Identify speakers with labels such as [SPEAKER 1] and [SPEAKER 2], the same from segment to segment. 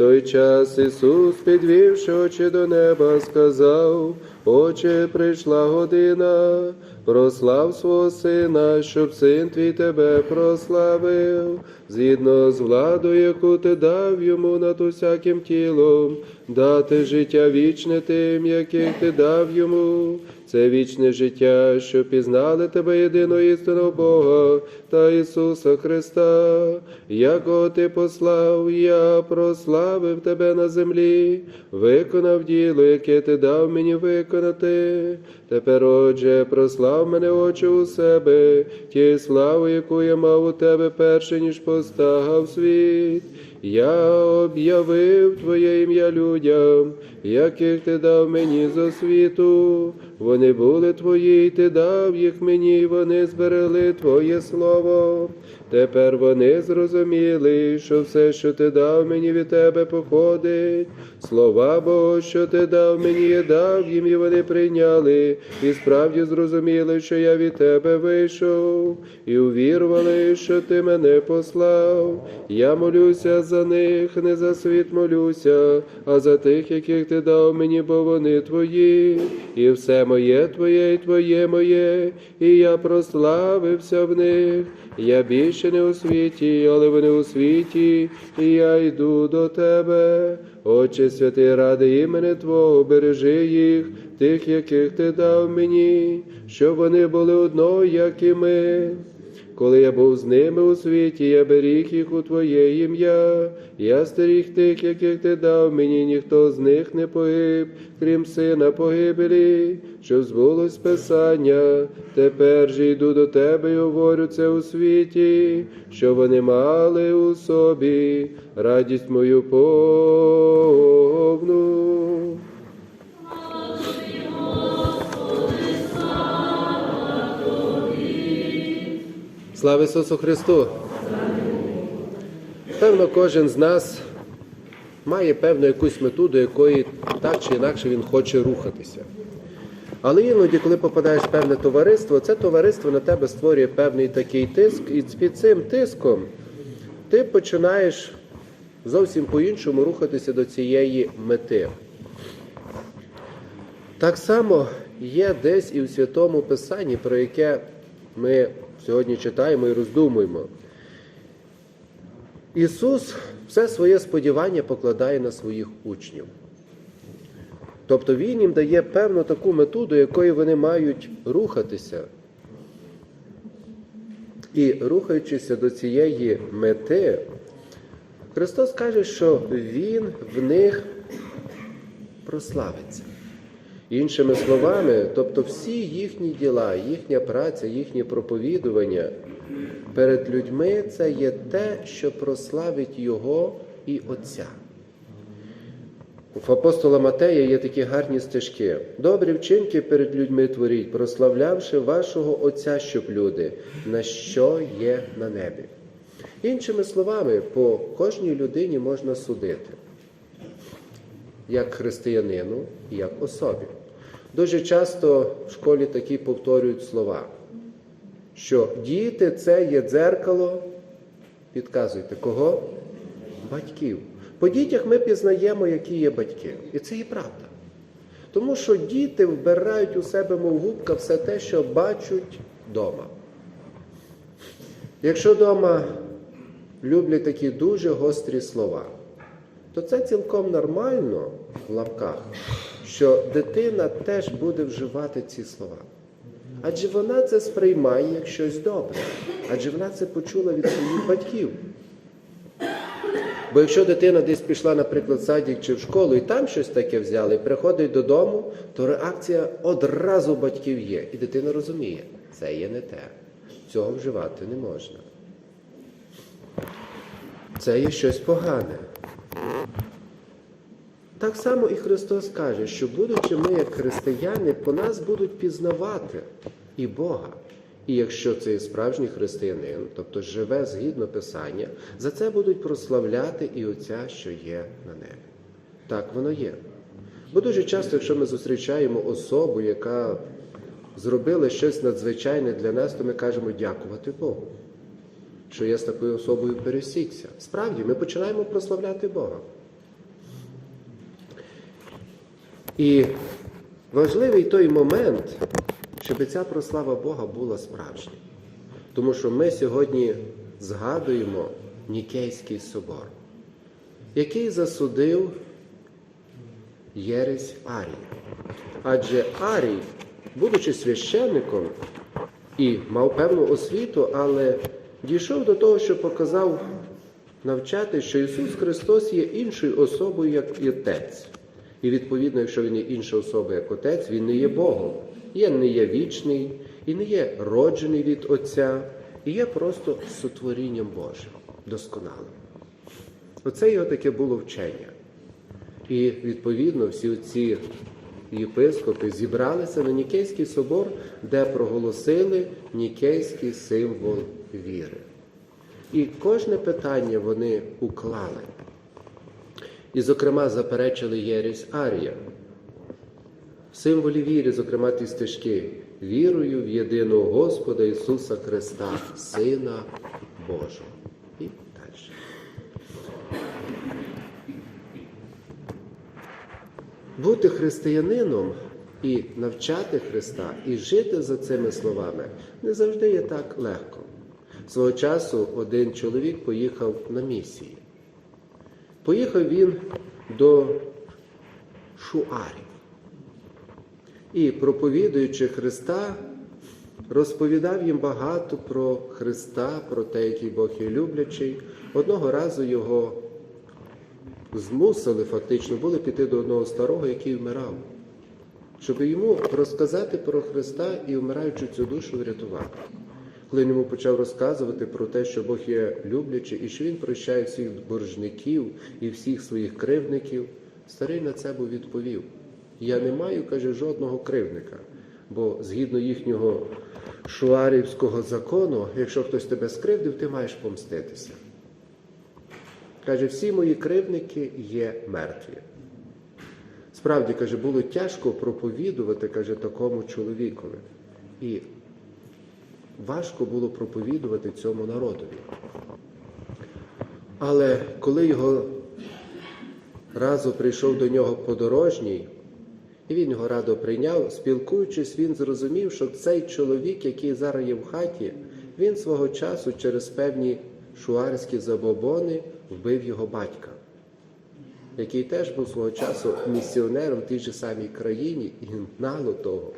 [SPEAKER 1] той час Ісус, підвівши очі до неба, сказав, Отче, прийшла година, прослав свого сина, щоб син твій тебе прославив, згідно з владою, яку ти дав йому над усяким тілом, дати життя вічне тим, яких ти дав йому. Це вічне життя, що пізнали тебе єдиного істинного Бога та Ісуса Христа, якого ти послав, я прославив тебе на землі, виконав діло, яке ти дав мені виконати. Тепер, отже, прослав мене, Отче, у себе, тією славою, яку я мав у тебе перше, ніж постагав світ. Я об'явив Твоє ім'я людям, яких ти дав мені з освіту. Вони були твої, і ти дав їх мені, вони зберегли Твоє слово. Тепер вони зрозуміли, що все, що ти дав мені від тебе, походить. Слова Бога, що ти дав мені, я дав їм, і вони прийняли, і справді зрозуміли, що я від тебе вийшов, і увірували, що ти мене послав. Я молюся за них, не за світ молюся, а за тих, яких ти дав мені, бо вони твої, і все моє твоє, і твоє моє, і я прославився в них. Я більше не у світі, але вони у світі, і я йду до тебе. Отче святий, ради імени Твого, бережи їх, тих, яких ти дав мені, щоб вони були одно, як і ми. Коли я був з ними у світі, я беріг їх у Твоє ім'я, я стеріг тих, яких ти дав мені, ніхто з них не погиб, крім сина погибелі, що збулось Писання. Тепер же йду до тебе і говорю це у світі, що вони мали у собі радість мою повну. Слава Ісусу Христу! Певно, кожен з нас має певну якусь мету, до якої так чи інакше він хоче рухатися. Але іноді, коли попадаєш в певне товариство, це товариство на тебе створює певний такий тиск, і під цим тиском ти починаєш зовсім по-іншому рухатися до цієї мети. Так само є десь і в Святому Писанні, про яке ми сьогодні читаємо і роздумуємо. Ісус все своє сподівання покладає на своїх учнів. Тобто Він їм дає певну таку мету, до якої вони мають рухатися. І рухаючися до цієї мети, Христос каже, що Він в них прославиться. Іншими словами, тобто всі їхні діла, їхня праця, їхнє проповідування перед людьми це є те, що прославить Його і Отця. У апостола Матея є такі гарні стежки. Добрі вчинки перед людьми творіть, прославлявши вашого Отця, щоб люди, на що є на небі. Іншими словами, по кожній людині можна судити, як християнину, як особі. Дуже часто в школі такі повторюють слова, що діти це є дзеркало, підказуйте, кого? Батьків. По дітях ми пізнаємо, які є батьки. І це і правда. Тому що діти вбирають у себе, мов губка, все те, що бачать вдома. Якщо вдома люблять такі дуже гострі слова, то це цілком нормально в лапках, що дитина теж буде вживати ці слова. Адже вона це сприймає як щось добре, адже вона це почула від своїх батьків. Бо якщо дитина десь пішла, наприклад, в садик чи в школу, і там щось таке взяли, і приходить додому, то реакція одразу батьків є. І дитина розуміє, це є не те. Цього вживати не можна. Це є щось погане. Так само і Христос каже, що будучи ми, як християни, по нас будуть пізнавати і Бога. І якщо це справжній християнин, тобто живе згідно Писання, за це будуть прославляти і Отця, що є на небі. Так воно є. Бо дуже часто, якщо ми зустрічаємо особу, яка зробила щось надзвичайне для нас, то ми кажемо дякувати Богу, що я з такою особою пересікся. Справді, ми починаємо прославляти Бога. І важливий той момент щоб ця прослава Бога була справжня. Тому що ми сьогодні згадуємо Нікейський собор, який засудив єресь Арії. Адже Арій, будучи священником і мав певну освіту, але дійшов до того, що показав навчати, що Ісус Христос є іншою особою, як Отець. І відповідно, якщо Він є інша особа, як Отець, Він не є Богом. Він не є вічний і не є роджений від Отця, і є просто сотворінням Божим, досконалим. Оце його таке було вчення. І відповідно всі ці єпископи зібралися на Нікейський собор, де проголосили Нікейський символ віри. І кожне питання вони уклали. І, зокрема, заперечили єресь Арія. В символі віри, зокрема, ті стежки вірою в єдиного Господа Ісуса Христа, Сина Божого. І далі. Бути християнином і навчати Христа, і жити за цими словами не завжди є так легко. Свого часу один чоловік поїхав на місії. Поїхав він до Шуарів. І, проповідуючи Христа, розповідав їм багато про Христа, про те, який Бог є люблячий. Одного разу його змусили фактично були піти до одного старого, який вмирав, щоб йому розказати про Христа і вмираючи цю душу врятувати. Коли йому почав розказувати про те, що Бог є люблячий, і що він прощає всіх боржників і всіх своїх кривдників, старий на це був відповів: Я не маю, каже, жодного кривдника, бо згідно їхнього шуарівського закону, якщо хтось тебе скривдив, ти маєш помститися. Каже, всі мої кривдники є мертві. Справді, каже, було тяжко проповідувати, каже, такому чоловікові. І важко було проповідувати цьому народові. Але коли його разу прийшов до нього подорожній, і він його радо прийняв, спілкуючись, він зрозумів, що цей чоловік, який зараз є в хаті, він свого часу через певні шуарські забобони вбив його батька, який теж був свого часу місіонером в тій же самій країні, і мало того.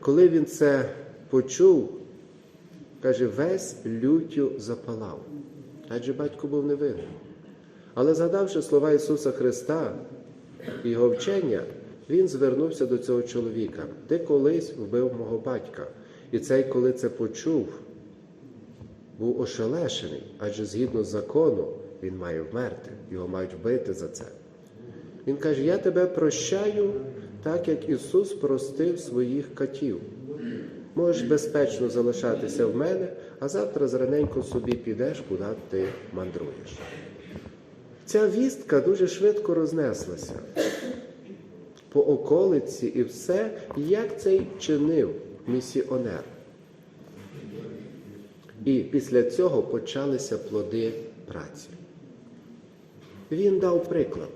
[SPEAKER 1] Коли він це почув, каже, весь люттю запалав. Адже батько був невинний. Але згадавши слова Ісуса Христа його вчення, він звернувся до цього чоловіка. Ти колись вбив мого батька. І цей, коли це почув, був ошелешений, адже згідно закону він має вмерти, його мають вбити за це. Він каже: Я тебе прощаю, так як Ісус простив своїх катів. Можеш безпечно залишатися в мене, а завтра зраненько собі підеш, куди ти мандруєш. Ця вістка дуже швидко рознеслася по околиці і все, як цей чинив місіонер. І після цього почалися плоди праці. Він дав приклад.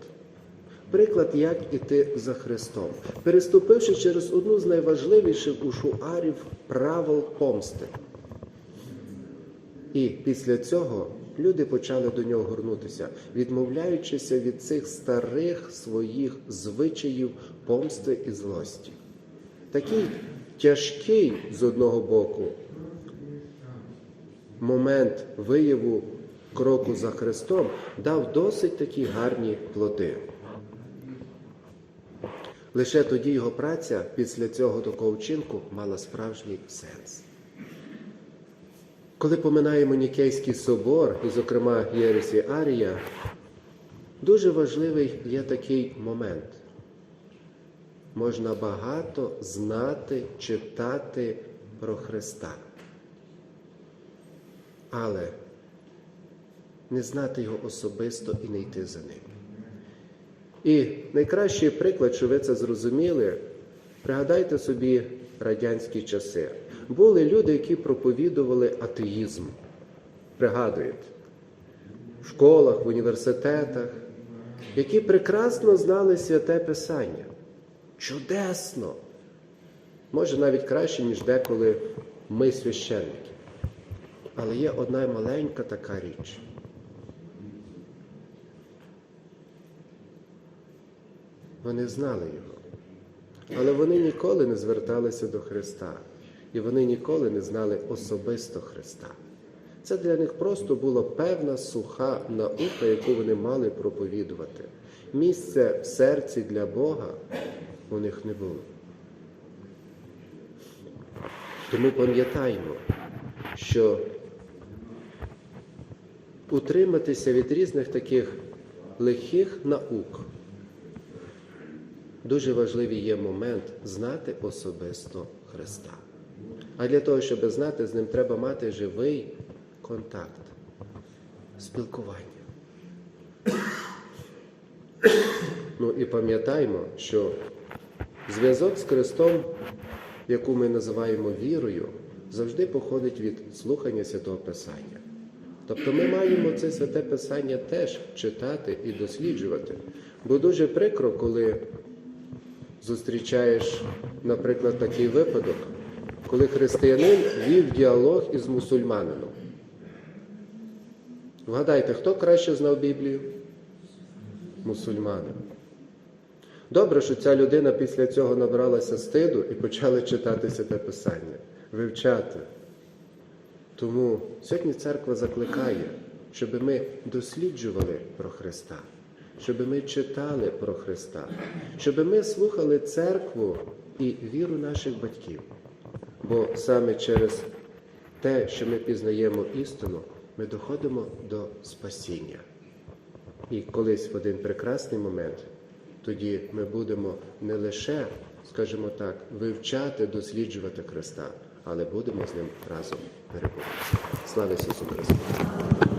[SPEAKER 1] Приклад, як іти за Христом, переступивши через одну з найважливіших у шуарів правил помсти. І після цього люди почали до нього горнутися, відмовляючися від цих старих своїх звичаїв помсти і злості. Такий тяжкий з одного боку момент вияву кроку за Христом дав досить такі гарні плоди. Лише тоді його праця після цього такого вчинку мала справжній сенс. Коли поминаємо Нікейський собор, і, зокрема, Єресі Арія, дуже важливий є такий момент. Можна багато знати, читати про Христа, але не знати його особисто і не йти за ним. І найкращий приклад, що ви це зрозуміли, пригадайте собі радянські часи. Були люди, які проповідували атеїзм. Пригадуєте, в школах, в університетах, які прекрасно знали святе Писання. чудесно. Може навіть краще, ніж деколи ми священники. Але є одна маленька така річ. Вони знали його. Але вони ніколи не зверталися до Христа. І вони ніколи не знали особисто Христа. Це для них просто була певна суха наука, яку вони мали проповідувати. Місце в серці для Бога у них не було. Тому пам'ятаємо, що утриматися від різних таких лихих наук дуже важливий є момент знати особисто Христа. А для того, щоб знати, з ним треба мати живий контакт, спілкування. Ну і пам'ятаємо, що зв'язок з Христом, яку ми називаємо вірою, завжди походить від слухання Святого Писання. Тобто ми маємо це святе Писання теж читати і досліджувати. Бо дуже прикро, коли зустрічаєш, наприклад, такий випадок, коли християнин вів діалог із мусульманином. Вгадайте, хто краще знав Біблію? Мусульманин. Добре, що ця людина після цього набралася стиду і почала читати Святе Писання, вивчати. Тому сьогодні церква закликає, щоб ми досліджували про Христа, щоб ми читали про Христа, щоб ми слухали церкву і віру наших батьків. Бо саме через те, що ми пізнаємо істину, ми доходимо до спасіння. І колись в один прекрасний момент тоді ми будемо не лише, скажімо так, вивчати, досліджувати Христа, але будемо з ним разом перебувати. Слава Ісусу Христу!